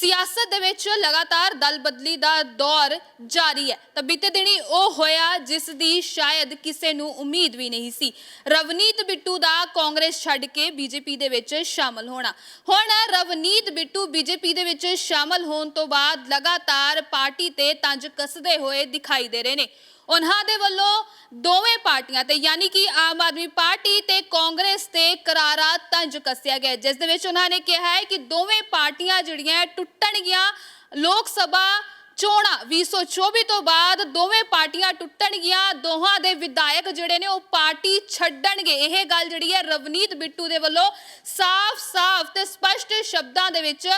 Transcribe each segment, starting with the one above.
ਸਿਆਸਤ ਦੇ ਵਿੱਚ ਲਗਾਤਾਰ ਦਲ ਦਾ ਦੌਰ ਜਾਰੀ ਹੈ। ਤਾਂ ਬੀਤੇ ਦਿਨੀ ਉਹ ਹੋਇਆ ਜਿਸ ਦੀ ਸ਼ਾਇਦ ਕਿਸੇ ਨੂੰ ਉਮੀਦ ਵੀ ਨਹੀਂ ਸੀ। ਰਵਨੀਤ ਬਿੱਟੂ ਦਾ ਕਾਂਗਰਸ ਛੱਡ ਕੇ ਬੀਜੇਪੀ ਦੇ ਵਿੱਚ ਸ਼ਾਮਲ ਹੋਣਾ। ਹੁਣ ਰਵਨੀਤ ਬਿੱਟੂ ਬੀਜੇਪੀ ਦੇ ਵਿੱਚ ਸ਼ਾਮਲ ਹੋਣ ਤੋਂ ਬਾਅਦ ਲਗਾਤਾਰ ਪਾਰਟੀ ਤੇ ਤੰਜ ਕੱਸਦੇ ਹੋਏ ਦਿਖਾਈ ਦੇ ਰਹੇ ਨੇ। ਉਹਨਾਂ ਦੇ ਵੱਲੋਂ ਦੋਵੇਂ ਪਾਰਟੀਆਂ ਤੇ, ਯਾਨੀ ਕਿ ਆਮ ਆਦਮੀ ਪਾਰਟੀ ਤੇ ਕਾਂਗਰਸ ਤੇ ਕਰਾਰਾ ਤੰਜ ਕੱਸਿਆ ਗਿਆ। ਜਿਸ ਦੇ ਵਿੱਚ ਉਹਨਾਂ ਨੇ ਕਿਹਾ ਹੈ ਕਿ ਦੋਵੇਂ ਪਾਰਟੀਆਂ ਜਿਹੜੀਆਂ ਟੁੱਟਣਗੀਆਂ। ਲੋਕ ਸਭਾ ਚੋਣਾਂ 2024 ਤੋਂ ਬਾਅਦ ਦੋਵੇਂ ਪਾਰਟੀਆਂ ਟੁੱਟਣਗੀਆਂ। ਦੋਹਾਂ ਦੇ ਵਿਧਾਇਕ ਜਿਹੜੇ ਨੇ, ਉਹ ਪਾਰਟੀ ਛੱਡਣਗੇ। ਇਹ ਗੱਲ ਜਿਹੜੀ ਹੈ, ਰਵਨੀਤ ਬਿੱਟੂ ਦੇ ਵੱਲੋਂ ਸਾਫ਼-ਸਾਫ਼ ਤੇ ਸਪਸ਼ਟ ਸ਼ਬਦਾਂ ਦੇ ਵਿੱਚ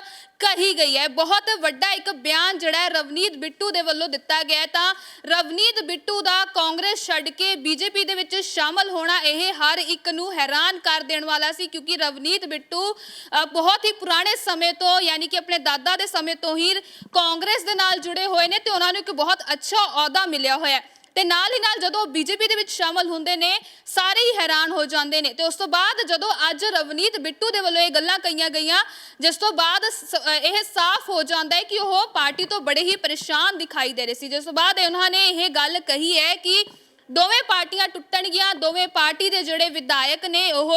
ਕਹੀ ਗਈ ਹੈ। ਬਹੁਤ ਵੱਡਾ ਇੱਕ ਬਿਆਨ ਜਿਹੜਾ ਹੈ ਰਵਨੀਤ ਬਿੱਟੂ ਦੇ ਵੱਲੋਂ ਦਿੱਤਾ ਗਿਆ ਹੈ। ਤਾਂ ਰਵਨੀਤ ਬਿੱਟੂ ਦਾ ਕਾਂਗਰਸ ਛੱਡ ਕੇ ਬੀਜੇਪੀ ਦੇ ਵਿੱਚ ਸ਼ਾਮਲ ਹੋਣਾ ਇਹ ਹਰ ਇੱਕ ਨੂੰ ਹੈਰਾਨ ਕਰ ਦੇਣ ਵਾਲਾ ਸੀ ਕਿਉਂਕਿ ਰਵਨੀਤ ਬਿੱਟੂ ਅ, ਬਹੁਤ ਹੀ ਪੁਰਾਣੇ ਸਮੇਂ ਤੋਂ ਯਾਨੀ ਕਿ ਆਪਣੇ ਦਾਦਾ ਦੇ ਸਮੇਂ ਤੋਂ ਹੀ ਕਾਂਗਰਸ ਦੇ ਨਾਲ ਜੁੜੇ ਹੋਏ ਨੇ ਤੇ ਉਹਨਾਂ ਨੂੰ ਇੱਕ ਬਹੁਤ ਅੱਛਾ ਅਹੁਦਾ ਮਿਲਿਆ ਹੋਇਆ ਹੈ। ਤੇ ਨਾਲ ਹੀ ਨਾਲ ਜਦੋਂ ਬੀਜੇਪੀ ਦੇ ਵਿੱਚ ਸ਼ਾਮਲ ਹੁੰਦੇ ਨੇ, ਸਾਰੇ ਹੀ ਹੈਰਾਨ ਹੋ ਜਾਂਦੇ ਨੇ। ਤੇ ਉਸ ਤੋਂ ਬਾਅਦ ਜਦੋਂ ਅੱਜ ਰਵਨੀਤ ਬਿੱਟੂ ਦੇ ਵੱਲੋਂ ਇਹ ਗੱਲਾਂ ਕਹੀਆਂ ਗਈਆਂ, ਜਿਸ ਤੋਂ ਬਾਅਦ ਇਹ ਸਾਫ਼ ਹੋ ਜਾਂਦਾ ਹੈ ਕਿ ਉਹ ਪਾਰਟੀ ਤੋਂ ਬੜੇ ਹੀ ਪਰੇਸ਼ਾਨ ਦਿਖਾਈ ਦੇ ਰਹੇ ਸੀ। ਜਿਸ ਤੋਂ ਬਾਅਦ ਉਹਨਾਂ ਨੇ ਇਹ ਗੱਲ ਕਹੀ ਹੈ ਕਿ ਦੋਵੇਂ ਪਾਰਟੀਆਂ ਟੁੱਟਣਗੀਆਂ, ਦੋਵੇਂ ਪਾਰਟੀ ਦੇ ਜਿਹੜੇ ਵਿਧਾਇਕ ਨੇ, ਉਹ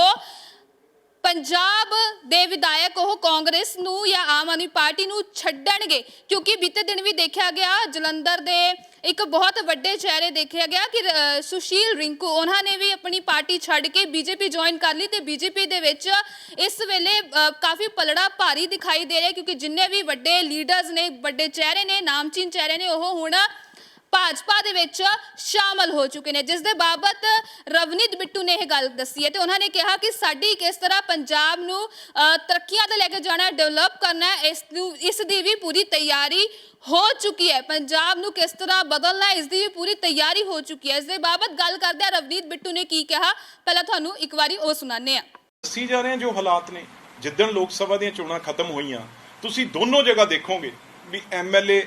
ਪੰਜਾਬ ਦੇ ਵਿਧਾਇਕ ਉਹ ਕਾਂਗਰਸ ਨੂੰ ਜਾਂ ਆਮ ਆਦਮੀ ਪਾਰਟੀ ਨੂੰ ਛੱਡਣਗੇ? ਕਿਉਂਕਿ ਬੀਤੇ ਦਿਨ ਵੀ ਦੇਖਿਆ ਗਿਆ, ਜਲੰਧਰ ਦੇ ਇੱਕ ਬਹੁਤ ਵੱਡੇ ਚਿਹਰੇ ਦੇਖਿਆ ਗਿਆ ਕਿ ਸੁਸ਼ੀਲ ਰਿੰਕੂ, ਉਹਨਾਂ ਨੇ ਵੀ ਆਪਣੀ ਪਾਰਟੀ ਛੱਡ ਕੇ ਬੀਜੇਪੀ ਜੁਆਇਨ ਕਰ ਲਈ ਤੇ ਬੀਜੇਪੀ ਦੇ ਵਿੱਚ ਇਸ ਵੇਲੇ ਕਾਫੀ ਪਲੜਾ ਭਾਰੀ ਦਿਖਾਈ ਦੇ ਰਿਹਾ ਕਿਉਂਕਿ ਜਿੰਨੇ ਵੀ ਵੱਡੇ ਲੀਡਰਸ ਨੇ, ਵੱਡੇ ਚਿਹਰੇ ਨੇ, ਨਾਮਚੀਨ ਚਿਹਰੇ ਨੇ, ਉਹ ਹੁਣ ਭਾਜਪਾ ਦੇ ਵਿੱਚ ਸ਼ਾਮਲ ਹੋ ਚੁੱਕੇ ਨੇ, ਜਿਸ ਦੇ ਬਾਬਤ ਰਵਨੀਤ ਬਿੱਟੂ ਨੇ ਇਹ ਗੱਲ ਦੱਸੀ ਹੈ ਤੇ ਉਹਨਾਂ ਨੇ ਕਿਹਾ ਕਿ ਸਾਡੀ ਕਿਸ ਤਰ੍ਹਾਂ ਪੰਜਾਬ ਨੂੰ ਤਰੱਕੀਆਂ ਤੇ ਲੈ ਕੇ ਜਾਣਾ, ਡਿਵੈਲਪ ਕਰਨਾ, ਇਸ ਨੂੰ, ਇਸ ਦੀ ਵੀ ਪੂਰੀ ਤਿਆਰੀ ਹੋ ਚੁੱਕੀ ਹੈ। ਪੰਜਾਬ ਨੂੰ ਕਿਸ ਤਰ੍ਹਾਂ ਬਦਲਣਾ, ਇਸ ਦੀ ਵੀ ਪੂਰੀ ਤਿਆਰੀ ਹੋ ਚੁੱਕੀ ਹੈ। ਇਸ ਦੇ ਬਾਬਤ ਗੱਲ ਕਰਦੇ ਆ ਰਵਨੀਤ ਬਿੱਟੂ ਨੇ ਕੀ ਕਿਹਾ? ਪਹਿਲਾਂ ਤੁਹਾਨੂੰ ਇੱਕ ਵਾਰੀ ਉਹ ਸੁਣਾਉਂਦੇ ਆ ਦੱਸੀ ਜਾ ਰਹੇ ਹਨ ਜੋ ਹਾਲਾਤ ਨੇ। ਜਿੱਦਣ ਲੋਕ ਸਭਾ ਦੀਆਂ ਚੋਣਾਂ ਖਤਮ ਹੋਈਆਂ, ਤੁਸੀਂ ਦੋਨੋਂ ਜਗ੍ਹਾ ਦੇਖੋਗੇ ਵੀ ਐਮਐਲਏ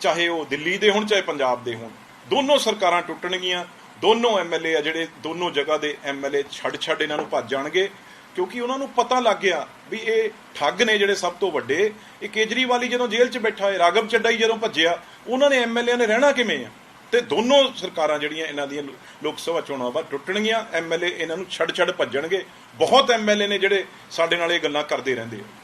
ਚਾਹੇ ਉਹ ਦਿੱਲੀ ਦੇ ਹੋਣ, ਚਾਹੇ ਪੰਜਾਬ ਦੇ ਹੋਣ, ਦੋਨੋਂ ਸਰਕਾਰਾਂ ਟੁੱਟਣਗੀਆਂ। ਦੋਨੋਂ ਐਮਐਲਏ ਆ ਜਿਹੜੇ ਦੋਨੋਂ ਜਗ੍ਹਾ ਦੇ ਐਮਐਲਏ ਛੱਡ ਛੱਡ ਇਹਨਾਂ ਨੂੰ ਭੱਜ ਜਾਣਗੇ, ਕਿਉਂਕਿ ਉਹਨਾਂ ਨੂੰ ਪਤਾ ਲੱਗ ਗਿਆ ਵੀ ਇਹ ਠੱਗ ਨੇ ਜਿਹੜੇ ਸਭ ਤੋਂ ਵੱਡੇ। ਇਹ ਕੇਜਰੀਵਾਲ ਹੀ ਜਦੋਂ ਜੇਲ੍ਹ 'ਚ ਬੈਠਾ ਹੈ, ਰਾਗਵ ਚੱਡਾ ਹੀ ਜਦੋਂ ਭੱਜਿਆ, ਉਹਨਾਂ ਨੇ ਐਮਐਲਏ ਨੇ ਰਹਿਣਾ ਕਿਵੇਂ ਆ? ਤੇ ਦੋਨੋਂ ਸਰਕਾਰਾਂ ਜਿਹੜੀਆਂ ਇਹਨਾਂ ਦੀਆਂ ਲੋਕ ਸਭਾ ਚੋਣਾਂ ਬਾਅਦ ਟੁੱਟਣਗੀਆਂ ਐਮਐਲਏ ਇਹਨਾਂ ਨੂੰ ਛੱਡ ਛੱਡ ਭੱਜਣਗੇ। ਬਹੁਤ ਐਮਐਲਏ ਨੇ ਜਿਹੜੇ ਸਾਡੇ ਨਾਲ ਇਹ ਗੱਲਾਂ ਕਰਦੇ ਰਹਿੰਦੇ ਆ।